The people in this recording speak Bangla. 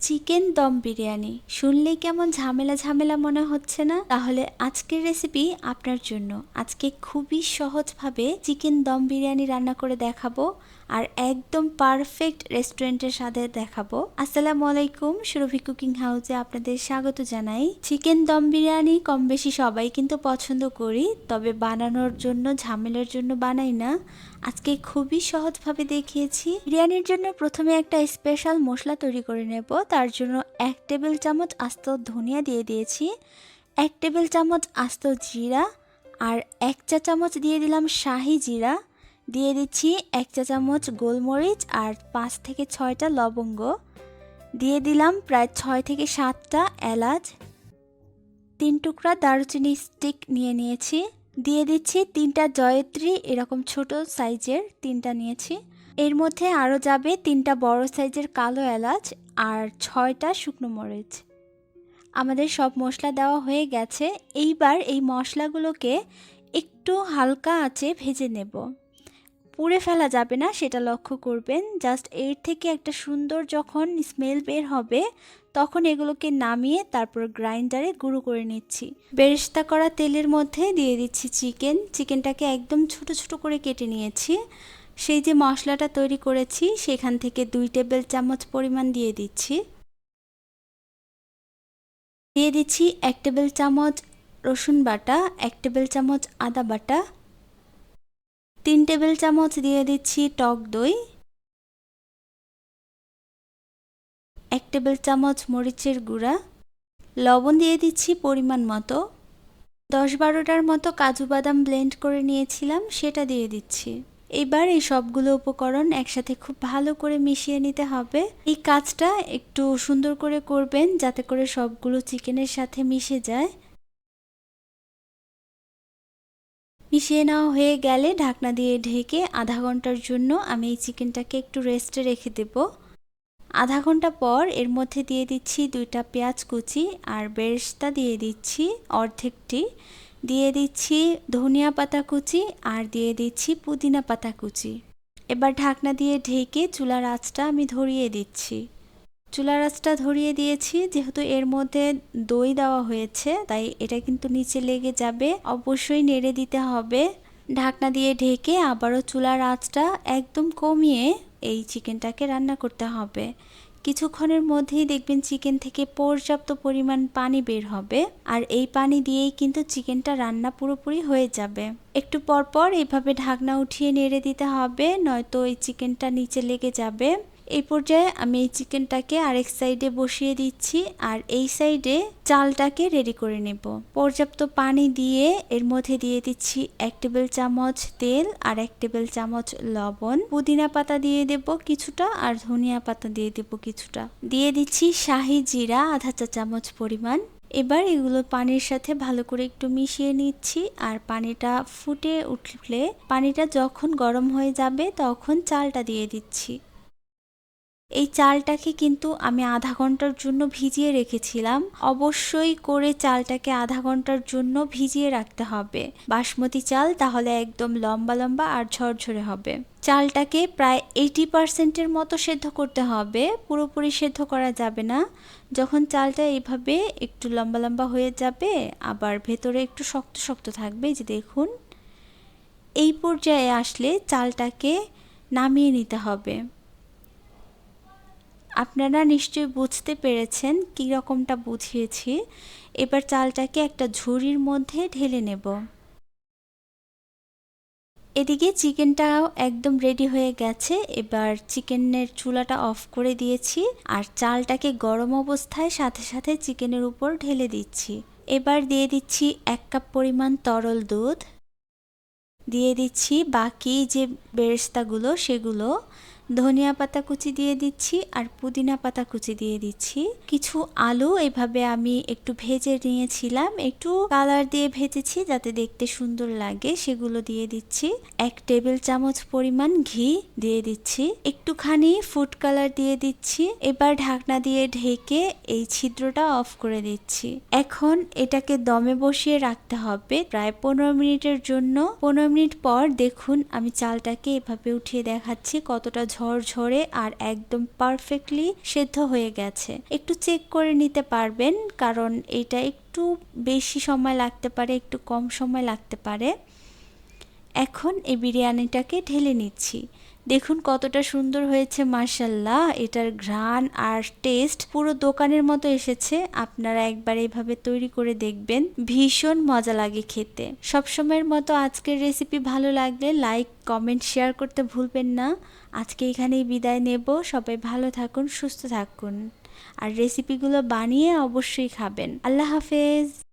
চিকেন দম বিরিয়ানি। শুনলেই কেমন ঝামেলা ঝামেলা মনে হচ্ছে না? তাহলে আজকের রেসিপি আপনার জন্য। আজকে খুবই সহজভাবে চিকেন দম বিরিয়ানি রান্না করে দেখাবো আর একদম পারফেক্ট রেস্টুরেন্টের সাথে দেখাবো। আসসালামু আলাইকুম, সুরভি কুকিং হাউসে আপনাদের স্বাগত জানাই। চিকেন দম বিরিয়ানি কম বেশি সবাই কিন্তু পছন্দ করি, তবে বানানোর জন্য, ঝামেলার জন্য বানাই না। আজকে খুবই সহজভাবে দেখিয়েছি। বিরিয়ানির জন্য প্রথমে একটা স্পেশাল মশলা তৈরি করে নেব। তার জন্য এক টেবিল চামচ আস্ত ধনিয়া দিয়ে দিয়েছি, এক টেবিল চামচ আস্ত জিরা আর এক চা চামচ দিয়ে দিলাম শাহি জিরা। দিয়ে দিচ্ছি এক চা চামচ গোলমরিচ আর পাঁচ থেকে ছয়টা লবঙ্গ। দিয়ে দিলাম প্রায় ছয় থেকে সাতটা এলাচ। তিন টুকরা দারুচিনি স্টিক নিয়ে নিয়েছি। দিয়ে দিচ্ছি তিনটা জয়ত্রী, এরকম ছোট সাইজের তিনটা নিয়েছি। এর মধ্যে আরও যাবে তিনটা বড় সাইজের কালো এলাচ আর ছয়টা শুকনো মরিচ। আমাদের সব মশলা দেওয়া হয়ে গেছে। এইবার এই মশলাগুলোকে একটু হালকা আঁচে ভেজে নেব। পুড়ে ফেলা যাবে না, সেটা লক্ষ্য করবেন। জাস্ট এর থেকে একটা সুন্দর যখন স্মেল বের হবে, তখন এগুলোকে নামিয়ে তারপর গ্রাইন্ডারে গুঁড়ো করে নিচ্ছি। বেরেস্তা করা তেলের মধ্যে দিয়ে দিচ্ছি চিকেন। চিকেনটাকে একদম ছোট ছোট করে কেটে নিয়েছি। সেই যে মশলাটা তৈরি করেছি, সেখান থেকে দুই টেবিল চামচ পরিমাণ দিয়ে দিচ্ছি। দিয়ে দিচ্ছি এক টেবিল চামচ রসুন বাটা, এক টেবিল চামচ আদা বাটা, তিন টেবিল চামচ দিয়ে দিচ্ছি টক দই, এক টেবিল চামচ মরিচের গুঁড়া, লবণ দিয়ে দিচ্ছি পরিমাণ মতো। দশ বারোটার মতো কাজু বাদাম ব্লেন্ড করে নিয়েছিলাম, সেটা দিয়ে দিচ্ছি। এবার এই সবগুলো উপকরণ একসাথে খুব ভালো করে মিশিয়ে নিতে হবে। এই কাজটা একটু সুন্দর করে করবেন যাতে করে সবগুলো চিকেনের সাথে মিশে যায়। মিশিয়ে নেওয়া হয়ে গেলে ঢাকনা দিয়ে ঢেকে আধা ঘণ্টার জন্য আমি এই চিকেনটাকে একটু রেস্টে রেখে দেব। আধা ঘণ্টা পর এর মধ্যে দিয়ে দিচ্ছি দুইটা পেঁয়াজ কুচি আর বেরেস্তা দিয়ে দিচ্ছি অর্ধেকটি। দিয়ে দিচ্ছি ধনিয়া পাতা কুচি আর দিয়ে দিচ্ছি পুদিনা পাতা কুচি। এবার ঢাকনা দিয়ে ঢেকে চুলার আঁচটা আমি ধরিয়ে দিচ্ছি। চুলার আঁচটা ধরিয়ে দিয়েছি, যেহেতু এর মধ্যে দই দেওয়া হয়েছে, তাই এটা কিন্তু নিচে লেগে যাবে, অবশ্যই নেড়ে দিতে হবে। ঢাকনা দিয়ে ঢেকে আবারও চুলার আঁচটা একদম কমিয়ে এই চিকেনটাকে রান্না করতে হবে। কিছুক্ষণের মধ্যেই দেখবেন চিকেন থেকে পর্যাপ্ত পরিমাণ পানি বের হবে, আর এই পানি দিয়েই কিন্তু চিকেনটা রান্না পুরোপুরি হয়ে যাবে। একটু পরপর এইভাবে ঢাকনা উঠিয়ে নেড়ে দিতে হবে, নয়তো এই চিকেনটা নিচে লেগে যাবে। এই পর্যায়ে আমি এই চিকেনটাকে আরেক সাইডে বসিয়ে দিচ্ছি আর এই সাইডে চালটাকে রেডি করে নেব। পর্যাপ্ত পানি দিয়ে এর মধ্যে দিয়ে দিচ্ছি এক টেবিল চামচ তেল আর এক টেবিল চামচ লবণ। পুদিনা পাতা দিয়ে দেব কিছুটা আর ধনিয়া পাতা দিয়ে দেব কিছুটা। দিয়ে দিচ্ছি শাহি জিরা আধা চা চামচ পরিমাণ। এবার এগুলো পানির সাথে ভালো করে একটু মিশিয়ে নিচ্ছি আর পানিটা ফুটে উঠলে পানিটা যখন গরম হয়ে যাবে তখন চালটা দিয়ে দিচ্ছি। এই চালটাকে কিন্তু আমি আধা ঘণ্টার জন্য ভিজিয়ে রেখেছিলাম। অবশ্যই করে চালটাকে আধা ঘণ্টার জন্য ভিজিয়ে রাখতে হবে। বাসমতি চাল তাহলে একদম লম্বা লম্বা আর ঝরঝরে হবে। চালটাকে প্রায় এইটি পার্সেন্টের মতো সেদ্ধ করতে হবে। পুরোপুরি সেদ্ধ করা যাবে না। যখন চালটা এইভাবে একটু লম্বা লম্বা হয়ে যাবে, আবার ভেতরে একটু শক্ত শক্ত থাকবে যে দেখুন। এই পর্যায়ে আসলে চালটাকে নামিয়ে নিতে হবে। আপনারা নিশ্চয়ই বুঝতে পেরেছেন কী রকমটা বুঝিয়েছি। এবার চালটাকে একটা ঝুড়ির মধ্যে ঢেলে নেব। এদিকে চিকেনটাও একদম রেডি হয়ে গেছে। এবার চিকেনের চুলাটা অফ করে দিয়েছি আর চালটাকে গরম অবস্থায় সাথে সাথে চিকেনের উপর ঢেলে দিচ্ছি। এবার দিয়ে দিচ্ছি এক কাপ পরিমাণ তরল দুধ। দিয়ে দিচ্ছি বাকি যে বেরেস্তাগুলো সেগুলো। ধনিয়া পাতা কুচি দিয়ে দিচ্ছি আর পুদিনা পাতা কুচি দিয়ে দিচ্ছি। কিছু আলু এভাবে আমি একটু ভেজে নিয়েছিলাম। একটু কালার দিয়ে ভেজেছি যাতে দেখতে সুন্দর লাগে, সেগুলো দিয়ে দিচ্ছি। এক টেবিল চামচ পরিমাণ ঘি দিয়ে দিচ্ছি। একটুখানি ফুড কালার দিয়ে দিচ্ছি। এবার ঢাকনা দিয়ে ঢেকে এই ছিদ্রটা অফ করে দিচ্ছি। এখন এটাকে দমে বসিয়ে রাখতে হবে প্রায় পনেরো মিনিটের জন্য। পনেরো মিনিট পর দেখুন আমি চালটাকে এভাবে উঠিয়ে দেখাচ্ছি কতটা ঝরঝরে আর একদম পারফেক্টলি সেদ্ধ হয়ে গেছে। একটু চেক করে নিতে পারবেন, কারণ এটা একটু বেশি সময় লাগতে পারে, একটু কম সময় লাগতে পারে। এখন এই বিরিয়ানিটাকে ঢেলে নিচ্ছি। দেখুন কতটা সুন্দর হয়েছে মার্শাল্লাহ এটার ঘ্রাণ আর টেস্ট পুরো দোকানের মতো এসেছে। আপনারা একবার এইভাবে তৈরি করে দেখবেন। ভীষণ মজা লাগে খেতে। সবসময়ের মতো আজকের রেসিপি ভালো লাগলে লাইক কমেন্ট শেয়ার করতে ভুলবেন না। আজকে এখানেই বিদায় নেব। সবাই ভালো থাকুন, সুস্থ থাকুন। আর রেসিপিগুলো বানিয়ে অবশ্যই খাবেন। আল্লাহ হাফেজ।